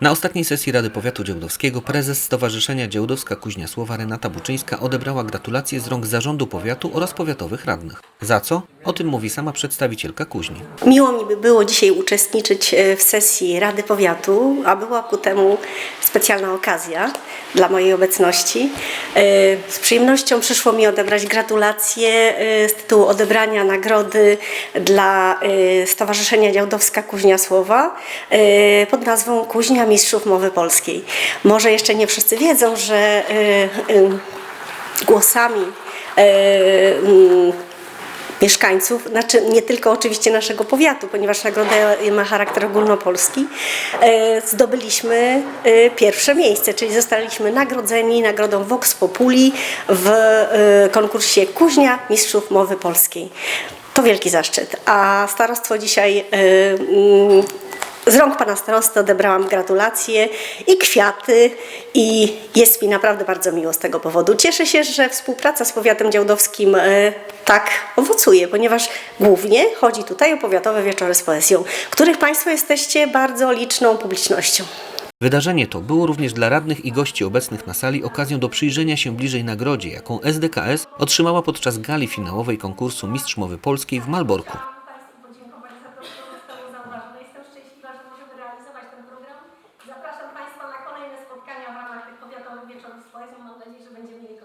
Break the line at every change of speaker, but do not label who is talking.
Na ostatniej sesji Rady Powiatu Działdowskiego prezes Stowarzyszenia Działdowska Kuźnia Słowa Renata Buczyńska odebrała gratulacje z rąk zarządu powiatu oraz powiatowych radnych. Za co? O tym mówi sama przedstawicielka Kuźni.
Miło mi by było dzisiaj uczestniczyć e, w sesji Rady Powiatu, a była ku temu specjalna okazja dla mojej obecności. E, Z przyjemnością przyszło mi odebrać gratulacje e, z tytułu odebrania nagrody dla Stowarzyszenia Działdowska Kuźnia Słowa pod nazwą Kuźnia Mistrzów Mowy Polskiej. Może jeszcze nie wszyscy wiedzą, że głosami mieszkańców, znaczy nie tylko oczywiście naszego powiatu, ponieważ nagroda ma charakter ogólnopolski, e, zdobyliśmy e, pierwsze miejsce, czyli zostaliśmy nagrodzeni nagrodą Vox Populi w e, konkursie Kuźnia Mistrzów Mowy Polskiej. To wielki zaszczyt. A starostwo dzisiaj z rąk pana starosty odebrałam gratulacje i kwiaty i jest mi naprawdę bardzo miło z tego powodu. Cieszę się, że współpraca z powiatem działdowskim e, tak owocuje, ponieważ głównie chodzi tutaj o powiatowe wieczory z poezją, których państwo jesteście bardzo liczną publicznością.
Wydarzenie to było również dla radnych i gości obecnych na sali okazją do przyjrzenia się bliżej nagrodzie, jaką SDKS otrzymała podczas gali finałowej konkursu Mistrz Mowy Polskiej w Malborku.
Zapraszam Państwa na kolejne spotkania w ramach tych powiatowych wieczorów swoich. Mam nadzieję, że będziemy mieli